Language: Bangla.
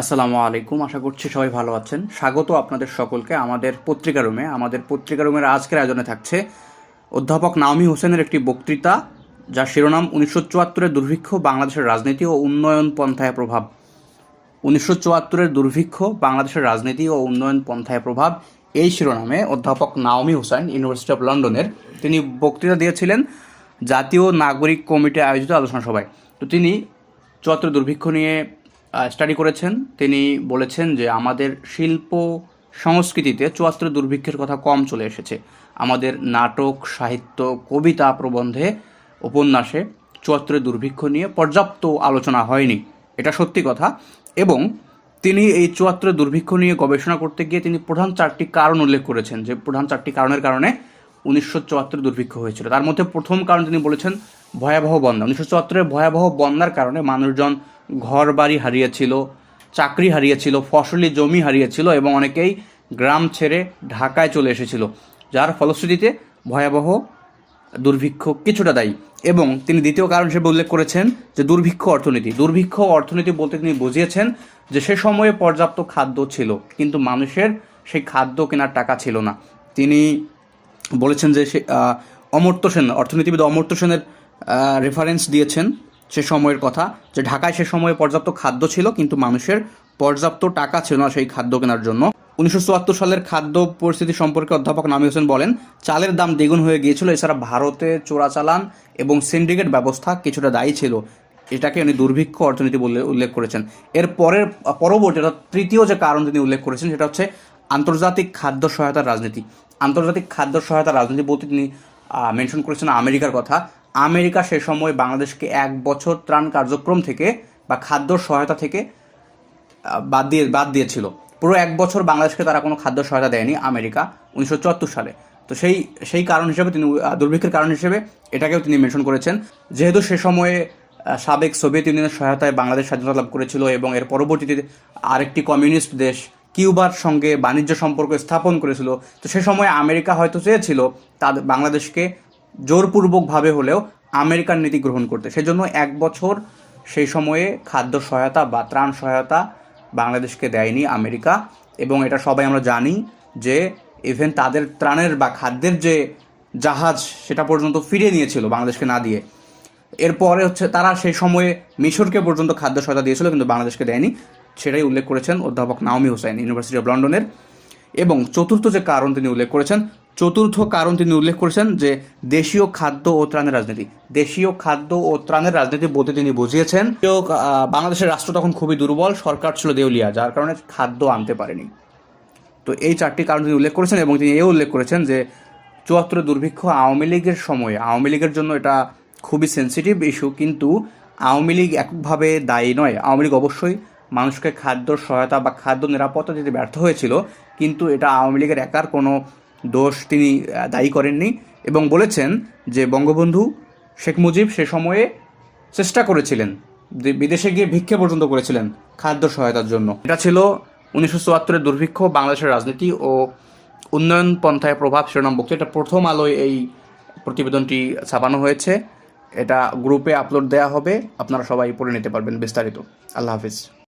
আসসালামু আলাইকুম, আশা করছি সবাই ভালো আছেন। স্বাগত আপনাদের সকলকে আমাদের পত্রিকা রুমে। আমাদের পত্রিকা রুমের আজকের আয়োজনে থাকছে অধ্যাপক নাওমি হোসেনের একটি বক্তৃতা, যার শিরোনাম উনিশশো চুয়াত্তরের দুর্ভিক্ষ, বাংলাদেশের রাজনীতি ও উন্নয়ন পন্থায় প্রভাব। উনিশশো চুয়াত্তরের দুর্ভিক্ষ, বাংলাদেশের রাজনীতি ও উন্নয়ন পন্থায় প্রভাব। এই শিরোনামে অধ্যাপক নাওমি হোসেন, ইউনিভার্সিটি অফ লন্ডনের, তিনি বক্তৃতা দিয়েছিলেন জাতীয় নাগরিক কমিটি আয়োজিত আলোচনা সভায়। তো তিনি চুয়াত্তর দুর্ভিক্ষ নিয়ে স্টাডি করেছেন। তিনি বলেছেন যে আমাদের শিল্প সংস্কৃতিতে চুয়াত্তর দুর্ভিক্ষের কথা কম চলে এসেছে। আমাদের নাটক, সাহিত্য, কবিতা প্রবন্ধে উপন্যাসে চুয়াত্তরের দুর্ভিক্ষ নিয়ে পর্যাপ্ত আলোচনা হয়নি। এটা সত্যি কথা। এবং তিনি এই চুয়াত্তরের দুর্ভিক্ষ নিয়ে গবেষণা করতে গিয়ে তিনি প্রধান চারটি কারণ উল্লেখ করেছেন, যে প্রধান চারটি কারণের কারণে উনিশশো চুয়াত্তর দুর্ভিক্ষ হয়েছিল। তার মধ্যে প্রথম কারণ তিনি বলেছেন ভয়াবহ বন্যা। উনিশশো চুয়াত্তরের ভয়াবহ বন্যার কারণে মানুষজন ঘর বাড়ি হারিয়েছিল, চাকরি হারিয়েছিল, ফসলি জমি হারিয়েছিল এবং অনেকেই গ্রাম ছেড়ে ঢাকায় চলে এসেছিল, যার ফলশ্রুতিতে ভয়াবহ দুর্ভিক্ষ কিছুটা দায়ী। এবং তিনি দ্বিতীয় কারণ হিসেবে উল্লেখ করেছেন যে দুর্ভিক্ষ অর্থনীতি। দুর্ভিক্ষ অর্থনীতি বলতে তিনি বুঝিয়েছেন যে সে সময়ে পর্যাপ্ত খাদ্য ছিল, কিন্তু মানুষের সেই খাদ্য কেনার টাকা ছিল না। তিনি বলেছেন যে সে অমর্ত্য সেন, অর্থনীতিবিদ অমর্ত্য সেনের রেফারেন্স দিয়েছেন। সে সময়ের কথা, যে ঢাকায় সে সময়ে পর্যাপ্ত খাদ্য ছিল, কিন্তু মানুষের পর্যাপ্ত টাকা ছিল না সেই খাদ্য কেনার জন্য। উনিশশো চুয়াত্তর সালের খাদ্য পরিস্থিতি সম্পর্কে অধ্যাপক নামি হোসেন বলেন, চালের দাম দ্বিগুণ হয়ে গিয়েছিল, এছাড়া ভারতে চোরাচালান এবং সিন্ডিকেট ব্যবস্থা কিছুটা দায়ী ছিল। এটাকে উনি দুর্ভিক্ষ অর্থনীতি বলে উল্লেখ করেছেন। এর পরের, পরবর্তী অর্থাৎ তৃতীয় যে কারণ তিনি উল্লেখ করেছেন, সেটা হচ্ছে আন্তর্জাতিক খাদ্য সহায়তার রাজনীতি। আন্তর্জাতিক খাদ্য সহায়তার রাজনীতি বলতে তিনি মেনশন করেছেন আমেরিকার কথা। আমেরিকা সে সময় বাংলাদেশকে এক বছর ত্রাণ কার্যক্রম থেকে বা খাদ্য সহায়তা থেকে বাদ দিয়ে, বাদ দিয়েছিল। পুরো এক বছর বাংলাদেশকে তারা কোনো খাদ্য সহায়তা দেয়নি আমেরিকা, উনিশশো চুয়াত্তর সালে। তো সেই সেই কারণ হিসেবে তিনি দুর্ভিক্ষের কারণ হিসেবে এটাকেও তিনি মেনশন করেছেন। যেহেতু সে সময়ে সাবেক সোভিয়েত ইউনিয়নের সহায়তায় বাংলাদেশ স্বাধীনতা লাভ করেছিল এবং এর পরবর্তীতে আরেকটি কমিউনিস্ট দেশ কিউবার সঙ্গে বাণিজ্য সম্পর্ক স্থাপন করেছিল, তো সে সময় আমেরিকা হয়তো চেয়েছিল তাদের, বাংলাদেশকে জোরপূর্বকভাবে হলেও আমেরিকার নীতি গ্রহণ করতে। সেজন্য এক বছর সেই সময়ে খাদ্য সহায়তা বা ত্রাণ সহায়তা বাংলাদেশকে দেয়নি আমেরিকা। এবং এটা সবাই আমরা জানি যে ইভেন তাদের ত্রাণের বা খাদ্যের যে জাহাজ, সেটা পর্যন্ত ফিরিয়ে নিয়েছিল বাংলাদেশকে না দিয়ে। এরপরে হচ্ছে তারা সেই সময়ে মিশরকে পর্যন্ত খাদ্য সহায়তা দিয়েছিল, কিন্তু বাংলাদেশকে দেয়নি। সেটাই উল্লেখ করেছেন অধ্যাপক নাওমি হোসেন ইউনিভার্সিটি অফ লন্ডনের এবং চতুর্থ যে কারণ তিনি উল্লেখ করেছেন চতুর্থ কারণ তিনি উল্লেখ করেছেন যে দেশীয় খাদ্য ও ত্রাণের রাজনীতি। দেশীয় খাদ্য ও ত্রাণের রাজনীতি বলতে তিনি বুঝিয়েছেন বাংলাদেশের রাষ্ট্র তখন খুবই দুর্বল, সরকার ছিল দেউলিয়া, যার কারণে খাদ্য আনতে পারেনি। তো এই চারটি কারণ তিনি উল্লেখ করেছেন এবং তিনি এও উল্লেখ করেছেন যে চুয়াত্তরের দুর্ভিক্ষ আওয়ামী লীগের সময়ে, আওয়ামী লীগের জন্য এটা খুবই সেন্সিটিভ ইস্যু কিন্তু আওয়ামী লীগ এককভাবে দায়ী নয়। আওয়ামী লীগ অবশ্যই মানুষকে খাদ্য সহায়তা বা খাদ্য নিরাপত্তা দিতে ব্যর্থ হয়েছিল, কিন্তু এটা আওয়ামী লীগের একার কোনো দোষ তিনি দায়ী করেননি এবং বলেছেন যে বঙ্গবন্ধু শেখ মুজিব সে সময়ে চেষ্টা করেছিলেন, যে বিদেশে গিয়ে ভিক্ষে পর্যন্ত করেছিলেন খাদ্য সহায়তার জন্য। এটা ছিল উনিশশো চুয়াত্তরের দুর্ভিক্ষ, বাংলাদেশের রাজনীতি ও উন্নয়ন পন্থায় প্রভাব শিরোনাম বক্তৃতা এটা প্রথম আলোয় এই প্রতিবেদনটি ছাপানো হয়েছে। এটা গ্রুপে আপলোড দেওয়া হবে। আপনারা সবাই পড়ে নিতে পারবেন বিস্তারিত। আল্লাহ হাফিজ।